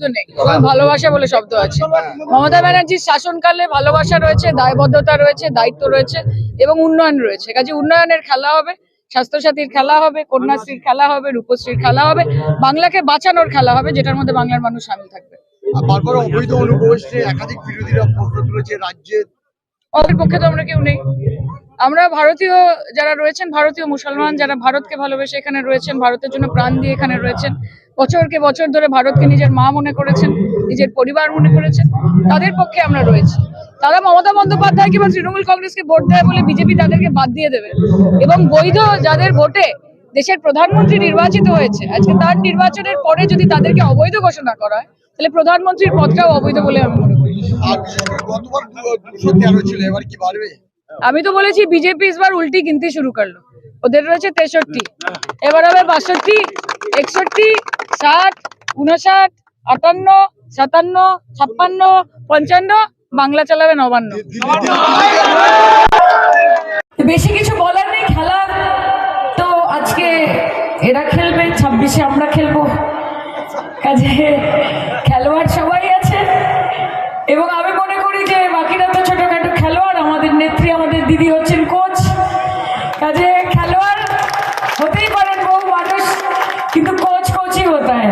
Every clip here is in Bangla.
নেই ভালোবাসা বলে শব্দ আছে। মমতা ব্যানার্জির শাসনকালে ভালোবাসা রয়েছে দায়বদ্ধতা রয়েছে দায়িত্ব রয়েছে এবং উন্নয়ন রয়েছে। কাজে উন্নয়নের খেলা হবে স্বাস্থ্যসাথীর খেলা হবে কন্যাশ্রীর খেলা হবে রূপশ্রীর খেলা হবে বাংলাকে বাঁচানোর খেলা হবে যেটার মধ্যে বাংলার মানুষ সামিল থাকবে। বারবার অবৈধ অনুপ্রবেশে একাধিক বিরোধীরা প্রশ্ন তুলেছে রাজ্যে ওদের পক্ষে তো আমরা কেউ নেই। আমরা ভারতীয় যারা রয়েছেন, ভারতীয় মুসলমান যারা ভারতকে ভালোবেসে এখানে রয়েছেন, ভারতের জন্য প্রাণ দিয়ে এখানে রয়েছেন, বছরকে বছর ধরে ভারতকে নিজের মা মনে করেছেন, নিজের পরিবার মনে করেছেন, তাদের পক্ষে আমরা রয়েছি। তারা মমতা বন্দ্যোপাধ্যায় কিংবা তৃণমূল কংগ্রেসকে ভোট দেয় বলে বিজেপি তাদেরকে বাদ দিয়ে দেবে। এবং বৈধ যাদের ভোটে দেশের প্রধানমন্ত্রী নির্বাচিত হয়েছে, আজকে তার নির্বাচনের পরে যদি তাদেরকে অবৈধ ঘোষণা করা হয়, তাহলে প্রধানমন্ত্রীর পদটাও অবৈধ বলে আমি মনে করি। ছিল, এবার কি আমি তো বলেছি বিজেপি ইসবার উল্টি গিনতি শুরু করল। ওদের রয়েছে তেষট্টি। এবার হবে বাষট্টি একষট্টি ষাট উনষাট আটান্ন সাতান্ন ছাপ্পান্ন পঞ্চান্ন বাংলা চালাবে নবান্ন। বেশি কিছু বলার নেই খেলা। তো আজকে এরা খেলবে ছাব্বিশে আমরা খেলব। কাজে খেলোয়াড় সবাই আমাদের নেত্রী, আমাদের দিদি হচ্ছেন কোচ কাজে খেলোয়াড় হতেই পারেন বহু মানুষ, কিন্তু কোচ কোচই হতে হয়।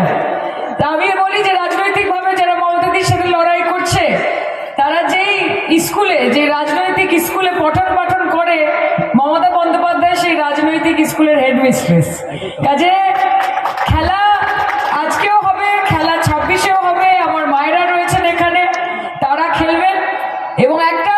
আমি বলি যে রাজনৈতিকভাবে যারা মমতাদির সাথে লড়াই করছে, তারা যেই স্কুলে যে রাজনৈতিক স্কুলে পঠন পাঠন করে, মমতা বন্দ্যোপাধ্যায় সেই রাজনৈতিক স্কুলের হেডমিস্ট্রেস কাজে খেলা আজকেও হবে, খেলা ছাব্বিশেও হবে, আমার মায়েরা রয়েছেন এখানে, তারা খেলবেন, এবং একটা